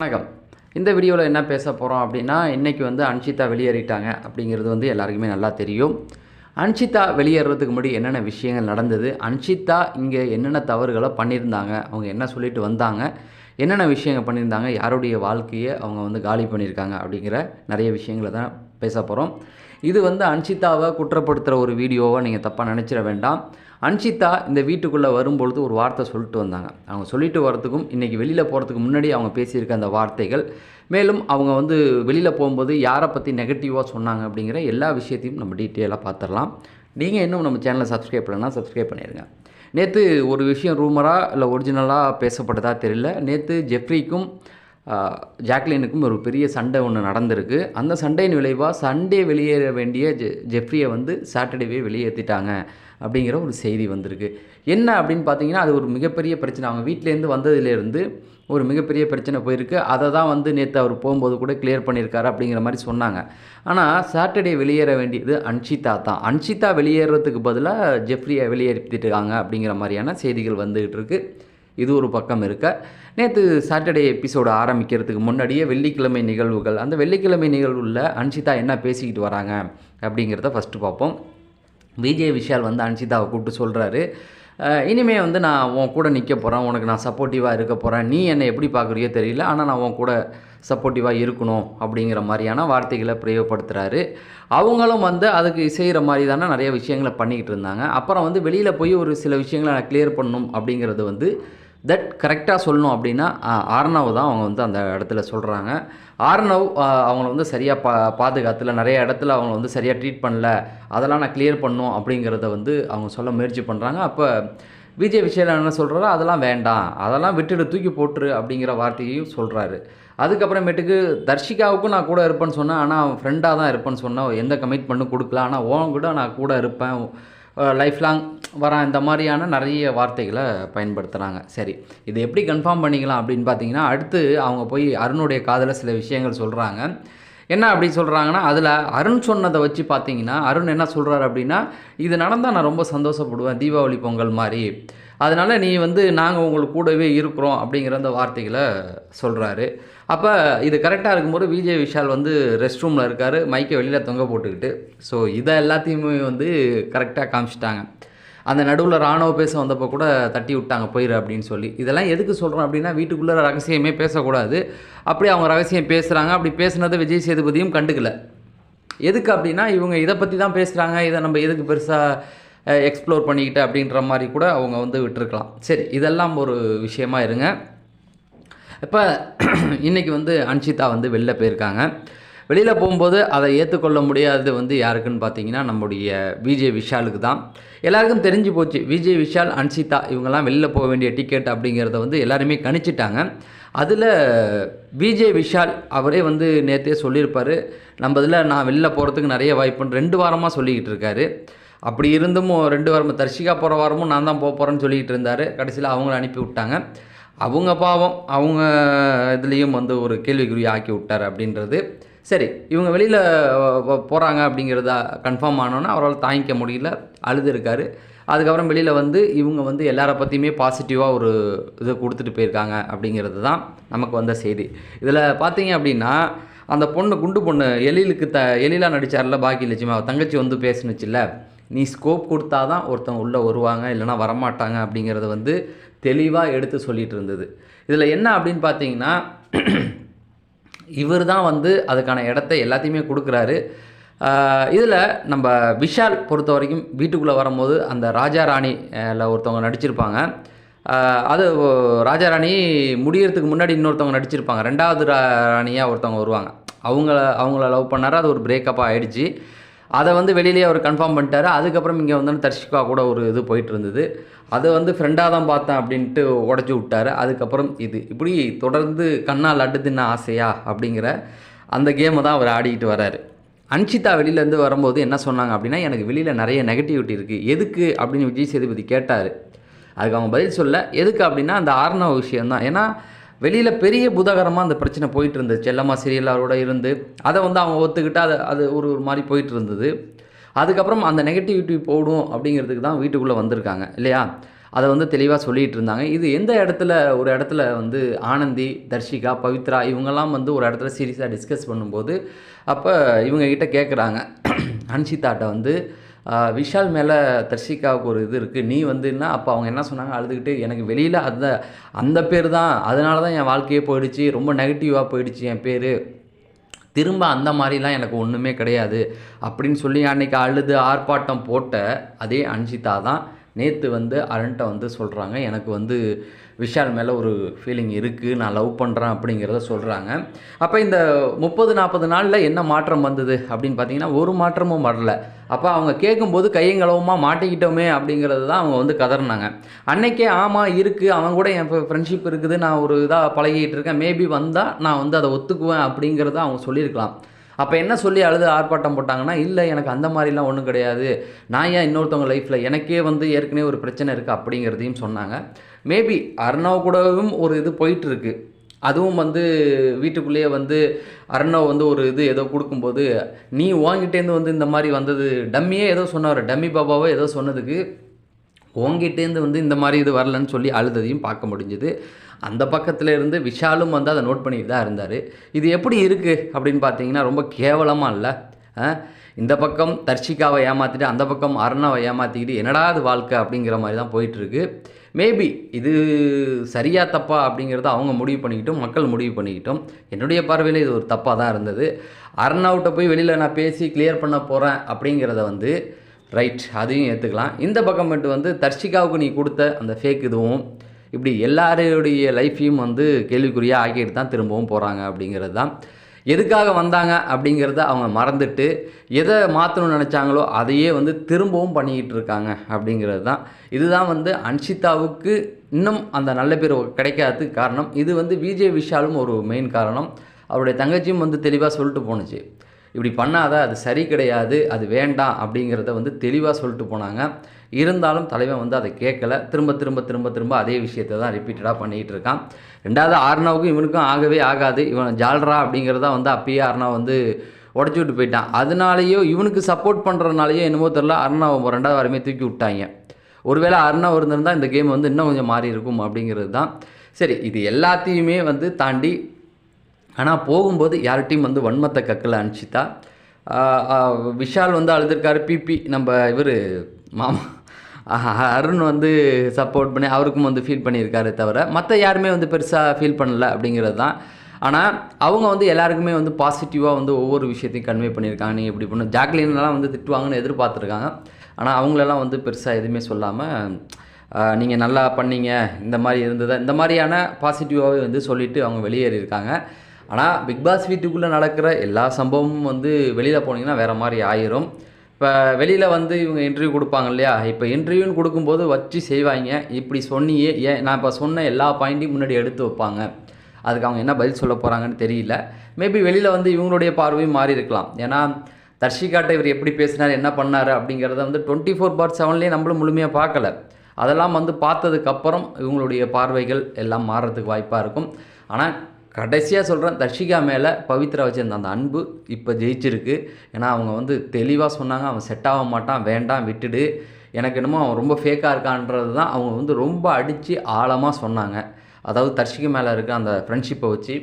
வணக்கம். இந்த வீடியோவில் என்ன பேச போகிறோம் அப்படின்னா இன்றைக்கி வந்து அன்ஷிதா வெளியேறிட்டாங்க அப்படிங்கிறது வந்து எல்லாருக்குமே நல்லா தெரியும். அன்ஷிதா வெளியேறதுக்கு முன்னாடி என்னென்ன விஷயங்கள் நடந்தது? அன்ஷிதா இங்கே என்னென்ன தவறுகளை பண்ணியிருந்தாங்க? அவங்க என்ன சொல்லிட்டு வந்தாங்க? என்னென்ன விஷயங்கள் பண்ணியிருந்தாங்க யாருடைய வாழ்க்கையை அவங்க வந்து காலி பண்ணியிருக்காங்க அப்படிங்கிற நிறைய விஷயங்களை தான் பேச போகிறோம் இது வந்து அன்ஷிதாவை குற்றப்படுத்துகிற ஒரு வீடியோவை நீங்கள் தப்பாக நினச்சிட வேண்டாம். அன்ஷிதா இந்த வீட்டுக்குள்ளே வரும்பொழுது ஒரு வார்த்தை சொல்லிட்டு வந்தாங்க. அவங்க சொல்லிட்டு வரதுக்கும் இன்றைக்கி வெளியில் போகிறதுக்கு முன்னாடி அவங்க பேசியிருக்க அந்த வார்த்தைகள் மேலும் அவங்க வந்து வெளியில் போகும்போது யாரை பற்றி நெகட்டிவாக சொன்னாங்க அப்படிங்கிற எல்லா விஷயத்தையும் நம்ம டீட்டெயிலாக பார்த்துடலாம். நீங்கள் இன்னும் நம்ம சேனலை சப்ஸ்கிரைப் பண்ணலன்னா சப்ஸ்கிரைப் பண்ணிடுங்க நேற்று ஒரு விஷயம் ரூமராக இல்லை ஒரிஜினலாக பேசப்பட்டதா தெரியல. நேற்று ஜெஃப்ரிக்கும் ஜாக்லினுக்கும் ஒரு பெரிய சண்டை ஒன்று நடந்திருக்கு. அந்த சண்டையின் விளைவாக சண்டே வெளியேற வேண்டிய ஜெ ஜெஃப்ரியை வந்து சாட்டர்டேவே வெளியேற்றிட்டாங்க அப்படிங்கிற ஒரு செய்தி வந்திருக்கு. என்ன அப்படின்னு பார்த்தீங்கன்னா அது ஒரு மிகப்பெரிய பிரச்சனை. அவங்க வீட்டிலேருந்து வந்ததுலேருந்து ஒரு மிகப்பெரிய பிரச்சனை போயிருக்கு. அதை தான் வந்து நேற்று அவர் போகும்போது கூட கிளியர் பண்ணியிருக்காரு அப்படிங்கிற மாதிரி சொன்னாங்க. ஆனால் சாட்டர்டே வெளியேற வேண்டியது அன்ஷிதா தான். அன்ஷிதா வெளியேறதுக்கு பதிலாக ஜெஃப்ரியை வெளியேற்றிட்டாங்க அப்படிங்கிற மாதிரியான செய்திகள் வந்துகிட்டு இருக்கு. இது ஒரு பக்கம் இருக்க. நேற்று சாட்டர்டே எபிசோடு ஆரம்பிக்கிறதுக்கு முன்னாடியே வெள்ளிக்கிழமை நிகழ்வுகள். அந்த வெள்ளிக்கிழமை நிகழ்வுல அன்ஷிதா என்ன பேசிக்கிட்டு வராங்க அப்படிங்கிறத ஃபஸ்ட்டு பார்ப்போம். விஜய் விஷால் வந்து அன்ஷிதாவை கூப்பிட்டு சொல்கிறாரு இனிமே வந்து நான் உன் கூட நிற்க போகிறேன் உனக்கு நான் சப்போர்ட்டிவாக இருக்க போகிறேன் நீ என்னை எப்படி பார்க்குறியோ தெரியல. ஆனால் நான் உன் கூட சப்போர்ட்டிவாக இருக்கணும் அப்படிங்கிற மாதிரியான வார்த்தைகளை பிரயோகப்படுத்துகிறாரு அவங்களும் வந்து அதுக்கு செய்கிற மாதிரி தானே நிறைய விஷயங்களை பண்ணிக்கிட்டு இருந்தாங்க. அப்புறம் வந்து வெளியில் போய் ஒரு சில விஷயங்களை நான் கிளியர் பண்ணணும் அப்படிங்கிறது வந்து தட் கரெக்டாக சொல்லணும் அப்படின்னா ஆர்னவ் தான் அவங்க வந்து அந்த இடத்துல சொல்கிறாங்க ஆர்னவ் அவங்கள வந்து சரியாக பா பாதுகாத்துல நிறைய இடத்துல அவங்கள வந்து சரியாக ட்ரீட் பண்ணல. அதெல்லாம் நான் கிளியர் பண்ணும் அப்படிங்கிறத வந்து அவங்க சொல்ல முயற்சி பண்ணுறாங்க அப்போ விஜய் விஷயம் என்ன சொல்கிறாரோ அதெல்லாம் வேண்டாம். அதெல்லாம் விட்டுட்டு தூக்கி போட்டுரு அப்படிங்கிற வார்த்தையையும் சொல்கிறாரு அதுக்கப்புறமேட்டுக்கு தர்ஷிகாவுக்கும் நான் கூட இருப்பேன்னு சொன்னேன். ஆனால் அவன் ஃப்ரெண்டாக தான் இருப்பேன்னு சொன்னேன். எந்த கமிட்மெண்ட்டும் கொடுக்கல. ஆனால் ஓன் கூட நான் கூட இருப்பேன். லைஃப் லாங் வரான் இந்த மாதிரியான நிறைய வார்த்தைகளை பயன்படுத்துகிறாங்க சரி இது எப்படி கன்ஃபார்ம் பண்ணிக்கலாம் அப்படின்னு பார்த்தீங்கன்னா அடுத்து அவங்க போய் அருணுடைய காதில் சில விஷயங்கள் சொல்கிறாங்க என்ன அப்படி சொல்கிறாங்கன்னா அதில் அருண் சொன்னதை வச்சு பார்த்தீங்கன்னா அருண் என்ன சொல்கிறாரு அப்படின்னா இது நடந்தால் நான் ரொம்ப சந்தோஷப்படுவேன் தீபாவளி பொங்கல் மாதிரி. அதனால் நீ வந்து நாங்கள் உங்களுக்கு கூடவே இருக்கிறோம் அப்படிங்கிற அந்த வார்த்தைகளை சொல்கிறாரு அப்போ இது கரெக்டாக இருக்கும்போது விஜய் விஷால் வந்து ரெஸ்ட் ரூமில் இருக்கார் மைக்கை வெளியில் தொங்க போட்டுக்கிட்டு. ஸோ இதை எல்லாத்தையுமே வந்து கரெக்டாக காமிச்சிட்டாங்க. அந்த நடுவில் ராணுவ பேச வந்தப்போ கூட தட்டி விட்டாங்க போயிரு அப்படின்னு சொல்லி. இதெல்லாம் எதுக்கு சொல்கிறோம் அப்படின்னா வீட்டுக்குள்ளே ரகசியமே பேசக்கூடாது. அப்படி அவங்க ரகசியம் பேசுகிறாங்க அப்படி பேசுனதை விஜய் சேதுபதியும் கண்டுக்கல. எதுக்கு அப்படின்னா இவங்க இதை பற்றி தான் பேசுகிறாங்க இதை நம்ம எதுக்கு பெருசாக எக்ஸ்ப்ளோர் பண்ணிக்கிட்டு அப்படின்ற மாதிரி கூட அவங்க வந்து விட்டுருக்கலாம். சரி இதெல்லாம் ஒரு விஷயமா இருங்க. இப்போ இன்றைக்கி வந்து அன்ஷிதா வந்து வெளில போயிருக்காங்க. வெளியில் போகும்போது அதை ஏற்றுக்கொள்ள முடியாதது வந்து யாருக்குன்னு பார்த்தீங்கன்னா நம்முடைய விஜய் விஷாலுக்கு தான். எல்லாருக்கும் தெரிஞ்சு போச்சு விஜய் விஷால் அன்ஷிதா இவங்கெல்லாம் வெளியில் போக வேண்டிய டிக்கெட் அப்படிங்கிறத வந்து எல்லாருமே கணிச்சிட்டாங்க. அதில் விஜய் விஷால் அவரே வந்து நேற்றே சொல்லியிருப்பார் நம்ம இதில் நான் வெளில போகிறதுக்கு நிறைய வாய்ப்புன்னு ரெண்டு வாரமாக சொல்லிக்கிட்டு இருக்காரு. அப்படி இருந்தும் ரெண்டு வாரமும் தர்ஷிகா போகிற வாரமும் நான் தான் போக போகிறேன்னு சொல்லிக்கிட்டு இருந்தார். கடைசியில் அவங்கள அனுப்பி விட்டாங்க. அவங்க பாவம் அவங்க இதுலேயும் வந்து ஒரு கேள்விக்குறி ஆக்கி விட்டார் அப்படின்றது. சரி இவங்க வெளியில் போகிறாங்க அப்படிங்கிறத கன்ஃபார்ம் ஆனோன்னா அவரால் தாங்கிக்க முடியல அழுது இருக்காரு அதுக்கப்புறம் வெளியில் வந்து இவங்க வந்து எல்லார பற்றியுமே பாசிட்டிவாக ஒரு இது கொடுத்துட்டு போயிருக்காங்க அப்படிங்கிறது தான் நமக்கு வந்த செய்தி. இதில் பார்த்தீங்க அப்படின்னா அந்த பொண்ணு குண்டு பொண்ணு எழிலுக்கு த எழிலாக நடித்தார்ல பாக்கி லட்சுமி அவ தங்கச்சி வந்து பேசுனுச்சுல்ல நீ ஸ்கோப் கொடுத்தா தான் ஒருத்தவங்க உள்ளே வருவாங்க இல்லைனா வரமாட்டாங்க அப்படிங்கிறத வந்து தெளிவாக எடுத்து சொல்லிகிட்டு இருந்தது. இதில் என்ன அப்படின்னு பார்த்தீங்கன்னா இவர் தான் வந்து அதுக்கான இடத்த எல்லாத்தையுமே கொடுக்குறாரு. இதில் நம்ம விஷால் பொறுத்த வரைக்கும் வீட்டுக்குள்ளே வரும்போது அந்த ராஜா ராணியில் ஒருத்தவங்க நடிச்சிருப்பாங்க. அது ராஜா ராணி முடியறதுக்கு முன்னாடி இன்னொருத்தவங்க நடிச்சிருப்பாங்க. ரெண்டாவது ரா ராணியாக ஒருத்தவங்க வருவாங்க. அவங்கள அவங்கள லவ் பண்ணாரு அது ஒரு பிரேக்கப்பாக ஆகிடுச்சு அதை வந்து வெளியிலேயே அவர் கன்ஃபார்ம் பண்ணிட்டாரு. அதுக்கப்புறம் இங்கே வந்து தர்ஷிகா கூட ஒரு இது போயிட்டு இருந்தது. அதை வந்து ஃப்ரெண்டாக தான் பார்த்தேன் அப்படின்ட்டு உடச்சி விட்டாரு. அதுக்கப்புறம் இது. இப்படி தொடர்ந்து கண்ணால் லட்டு தின்ன ஆசையா அப்படிங்கிற அந்த கேமை தான் அவர் ஆடிக்கிட்டு வராரு. அன்ஷிதா வெளியிலேருந்து வரும்போது என்ன சொன்னாங்க அப்படின்னா எனக்கு வெளியில் நிறைய நெகட்டிவிட்டி இருக்குது எதுக்கு அப்படின்னு விஜய் சேதுபதி கேட்டார். அதுக்கு அவங்க பதில் சொல்ல எதுக்கு அப்படின்னா அந்த ஆர்ணவ விஷயம்தான் ஏன்னா வெளியில் பெரிய புதகரமாக அந்த பிரச்சனை போயிட்டு இருந்தது செல்லம்மா சீரியல் அவரோட இருந்து. அதை வந்து அவங்க ஒத்துக்கிட்டு அது அது ஒரு ஒரு மாதிரி போயிட்டு இருந்தது. அதுக்கப்புறம் அந்த நெகட்டிவிட்டி போடும் அப்படிங்கிறதுக்கு தான் வீட்டுக்குள்ளே வந்திருக்காங்க இல்லையா? அதை வந்து தெளிவாக சொல்லிகிட்டு இருந்தாங்க. இது எந்த இடத்துல ஒரு இடத்துல வந்து ஆனந்தி தர்ஷிகா பவித்ரா இவங்கெல்லாம் வந்து ஒரு இடத்துல சீரியஸாக டிஸ்கஸ் பண்ணும்போது அப்போ இவங்ககிட்ட கேட்குறாங்க அன்ஷிதாட்ட வந்து விஷால் மேலே தர்ஷிகாவுக்கு ஒரு இது இருக்குது நீ வந்துன்னா அப்போ அவங்க என்ன சொன்னாங்க? அழுதுகிட்டு எனக்கு வெளியில் அந்த அந்த பேர் தான் அதனால தான் என் வாழ்க்கையே போயிடுச்சு. ரொம்ப நெகட்டிவாக போயிடுச்சு என் பேர். திரும்ப அந்த மாதிரிலாம் எனக்கு ஒன்றுமே கிடையாது. அப்படின்னு சொல்லி அன்றைக்கி அழுது ஆர்ப்பாட்டம் போட்ட அதே அன்ஷிதா தான் நேற்று வந்து அருண்கிட்ட வந்து சொல்கிறாங்க எனக்கு வந்து விஷால் மேலே ஒரு ஃபீலிங் இருக்குது நான் லவ் பண்ணுறேன் அப்படிங்கிறத சொல்கிறாங்க அப்போ இந்த முப்பது நாற்பது நாளில் என்ன மாற்றம் வந்தது அப்படின்னு பார்த்தீங்கன்னா ஒரு மாற்றமும் வரல. அப்போ அவங்க கேட்கும்போது கையங்களவுமா மாட்டிக்கிட்டோமே அப்படிங்கிறது தான் அவங்க வந்து கதறினாங்க. அன்னைக்கே ஆமாம் இருக்குது அவங்க கூட என் ஃப்ரெண்ட்ஷிப் இருக்குது. நான் ஒரு இதாக பழகிட்டு இருக்கேன். மேபி வந்தால் நான் வந்து அதை ஒத்துக்குவேன் அப்படிங்கிறத அவங்க சொல்லியிருக்கலாம். அப்போ என்ன சொல்லி அழுது ஆர்ப்பாட்டம் போட்டாங்கன்னா இல்லை எனக்கு அந்த மாதிரிலாம் ஒன்றும் கிடையாது. நான் ஏன் இன்னொருத்தவங்க லைஃப்பில் எனக்கே வந்து ஏற்கனவே ஒரு பிரச்சனை இருக்குது அப்படிங்கிறதையும் சொன்னாங்க. மேபி அர்ணவ் கூடவும் ஒரு இது போயிட்டுருக்கு. அதுவும் வந்து வீட்டுக்குள்ளேயே வந்து அர்ணவ் வந்து ஒரு இது ஏதோ கொடுக்கும்போது நீ வாங்கிட்டேருந்து வந்து இந்த மாதிரி வந்தது. டம்மியே ஏதோ சொன்னார். டம்மி பாபாவோ ஏதோ சொன்னதுக்கு உங்ககிட்டேருந்து வந்து இந்த மாதிரி இது வரலன்னு சொல்லி அழுததையும் பார்க்க முடிஞ்சுது. அந்த பக்கத்தில் இருந்து விஷாலும் வந்து அதை நோட் பண்ணிட்டு தான் இருந்தார். இது எப்படி இருக்குது அப்படின்னு பார்த்தீங்கன்னா ரொம்ப கேவலமாக இல்லை. இந்த பக்கம் தர்ஷிகாவை ஏமாற்றிட்டு அந்த பக்கம் அருணாவை ஏமாற்றிக்கிட்டு என்னடா அது வாழ்க்கை அப்படிங்கிற மாதிரி தான் போயிட்டுருக்கு. மேபி இது சரியா தப்பா அப்படிங்கிறத அவங்க முடிவு பண்ணிக்கிட்டோம் மக்கள் முடிவு பண்ணிக்கிட்டோம். என்னுடைய பார்வையில் இது ஒரு தப்பாக தான் இருந்தது. அருணாவிட்ட போய் வெளியில் நான் பேசி கிளியர் பண்ண போகிறேன் அப்படிங்கிறத வந்து ரைட் அதையும் ஏற்றுக்கலாம் இந்த பக்கம் மட்டும் வந்து தர்ஷிகாவுக்கு நீ கொடுத்த அந்த ஃபேக் இதுவும் இப்படி எல்லாருடைய லைஃப்பையும் வந்து கேள்விக்குறியாக ஆக்கிட்டு தான் திரும்பவும் போகிறாங்க அப்படிங்கிறது தான். எதுக்காக வந்தாங்க அப்படிங்கிறத அவங்க மறந்துட்டு எதை மாற்றணும்னு நினச்சாங்களோ அதையே வந்து திரும்பவும் பண்ணிக்கிட்டு இருக்காங்க அப்படிங்கிறது தான். இதுதான் வந்து அன்ஷிதாவுக்கு இன்னும் அந்த நல்ல பேர் கிடைக்காததுக்கு காரணம். இது வந்து விஜய் விஷாலும் ஒரு மெயின் காரணம். அவருடைய தங்கச்சியும் வந்து தெளிவாக சொல்லிட்டு போணுச்சு. இப்படி பண்ணாத அது சரி கிடையாது அது வேண்டாம் அப்படிங்கிறத வந்து தெளிவாக சொல்லிட்டு போனாங்க. இருந்தாலும் தலைவன் வந்து அதை கேட்கல. திரும்ப திரும்ப திரும்ப திரும்ப அதே விஷயத்தை தான் ரிப்பீட்டடாக பண்ணிகிட்டு இருக்கான். ரெண்டாவது ஆர்னாவுக்கும் இவனுக்கும் ஆகவே ஆகாது. இவன் ஜால்ரா அப்படிங்கிறதா வந்து அப்பயே ஆர்னா வந்து உடச்சி விட்டு போயிட்டான். அதனாலேயோ இவனுக்கு சப்போர்ட் பண்ணுறதுனாலையோ என்னமோ தெரில அர்ணாவை ரெண்டாவது வாரமே தூக்கி விட்டாங்க. ஒருவேளை அருணா இருந்திருந்தால் இந்த கேம் வந்து இன்னும் கொஞ்சம் மாறி இருக்கும் அப்படிங்கிறது தான். சரி இது எல்லாத்தையுமே வந்து தாண்டி ஆனால் போகும்போது யார்கிட்டையும் வந்து வன்மத்தை கக்கல அனுச்சித்தா விஷால் வந்து அழுதுருக்காரு பிபி நம்ம இவர் மாமா அருண் வந்து சப்போர்ட் பண்ணி அவருக்கும் வந்து ஃபீல் பண்ணியிருக்காரு தவிர மற்ற யாருமே வந்து பெருசாக ஃபீல் பண்ணல அப்படிங்கிறது தான். ஆனால் அவங்க வந்து எல்லாருக்குமே வந்து பாசிட்டிவாக வந்து ஒவ்வொரு விஷயத்தையும் கன்வே பண்ணியிருக்காங்க நீ இப்படி பண்ணு. ஜாக்லின்லாம் வந்து திட்டுவாங்கன்னு எதிர்பார்த்துருக்காங்க. ஆனால் அவங்களெல்லாம் வந்து பெருசாக எதுவுமே சொல்லாமல் நீங்கள் நல்லா பண்ணீங்க இந்த மாதிரி இருந்தது இந்த மாதிரியான பாசிட்டிவாகவே வந்து சொல்லிவிட்டு அவங்க வெளியேறியிருக்காங்க. ஆனால் பிக் பாஸ் வீட்டுக்குள்ளே நடக்கிற எல்லா சம்பவமும் வந்து வெளியில் போனீங்கன்னா வேறு மாதிரி ஆயிரும். இப்போ வெளியில் வந்து இவங்க இன்டர்வியூ கொடுப்பாங்க இல்லையா? இப்போ இன்டர்வியூன்னு கொடுக்கும்போது வச்சு செய்வாங்க. இப்படி சொன்னியே ஏன் நான் இப்போ சொன்ன எல்லா பாயிண்ட்டையும் முன்னாடி எடுத்து வைப்பாங்க. அதுக்கு அவங்க என்ன பதில் சொல்ல போகிறாங்கன்னு தெரியல. மேபி வெளியில் வந்து இவங்களுடைய பார்வையும் மாறி இருக்கலாம். ஏன்னா தர்ஷிகாட்ட இவர் எப்படி பேசினார் என்ன பண்ணார் அப்படிங்கிறத வந்து டுவெண்ட்டி ஃபோர் பார் செவன்லேயே நம்மளும் முழுமையாக பார்க்கல. அதெல்லாம் வந்து பார்த்ததுக்கப்புறம் இவங்களுடைய பார்வைகள் எல்லாம் மாறுறதுக்கு வாய்ப்பாக இருக்கும். ஆனால் கடைசியாக சொல்கிறேன் தர்ஷிகா மேலே பவித்ரா வச்சிருந்த அந்த அன்பு இப்போ ஜெயிச்சிருக்கு. ஏன்னா அவங்க வந்து தெளிவாக சொன்னாங்க அவன் செட் ஆக மாட்டான் வேண்டாம் விட்டுடு. எனக்கு என்னமோ அவன் ரொம்ப ஃபேக்காக இருக்கான்றது தான் அவங்க வந்து ரொம்ப அடித்து ஆழமாக சொன்னாங்க. அதாவது தர்ஷிகா மேலே இருக்க அந்த ஃப்ரெண்ட்ஷிப்பை வச்சு.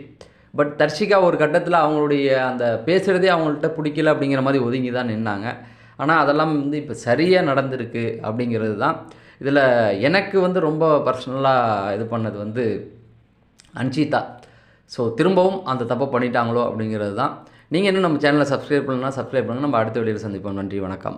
பட் தர்ஷிகா ஒரு கட்டத்தில் அவங்களுடைய அந்த பேசுகிறதே அவங்கள்ட்ட பிடிக்கல அப்படிங்கிற மாதிரி ஒதுங்கி தான் நின்னாங்க. ஆனால் அதெல்லாம் வந்து இப்போ சரியாக நடந்திருக்கு அப்படிங்கிறது தான் இதில் எனக்கு வந்து ரொம்ப பர்சனலாக இது பண்ணது வந்து அன்ஷிதா. ஸோ திரும்பவும் அந்த தப்பை பண்ணிட்டாங்களோ அப்படிங்கிறது தான். நீங்கள் இன்னும் நம்ம சேனலை சப்ஸ்கிரைப் பண்ணலாம் சப்ஸ்கிரைப் பண்ணுங்கள் நம்ம அடுத்த வீடியோவில் சந்திப்போம். நன்றி வணக்கம்.